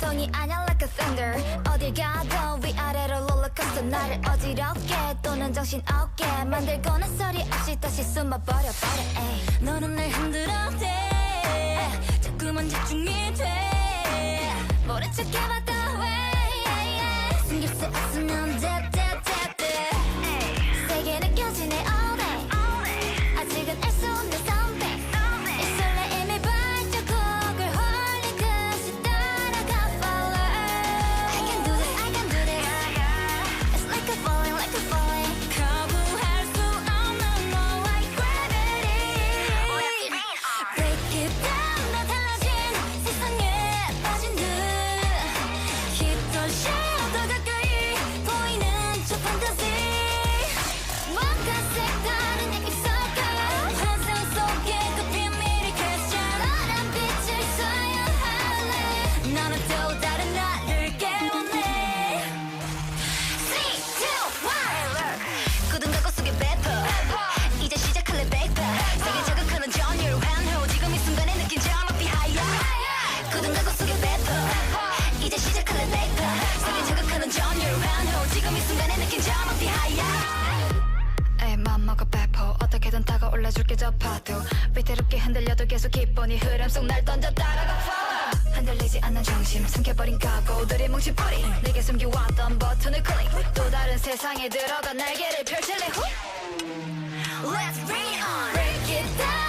lightning이 아냐 like a thunder. 어딜 가도 위아래로 롤러코스터 나를 어지럽게 또는 정신 없게 만들거나 소리 없이 다시 숨어버려 버려 에이. 너는 날 흔들어 대. 자꾸만 집중이 돼. 모른 척 해봐도 왜 숨길 수 없으면 안아줄게 저 파도. 위태롭게 흔들려도 계속 기쁜이 흐름 속 날 던져 따라가 follow 흔들리지 않는 정신 삼켜버린 각오들이 뭉치 뿌리 내게 숨겨왔던 버튼을 클릭. 또 다른 세상에 들어가 날개를 펼칠래. 후! Let's bring it on. Break it down.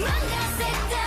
망가 새끼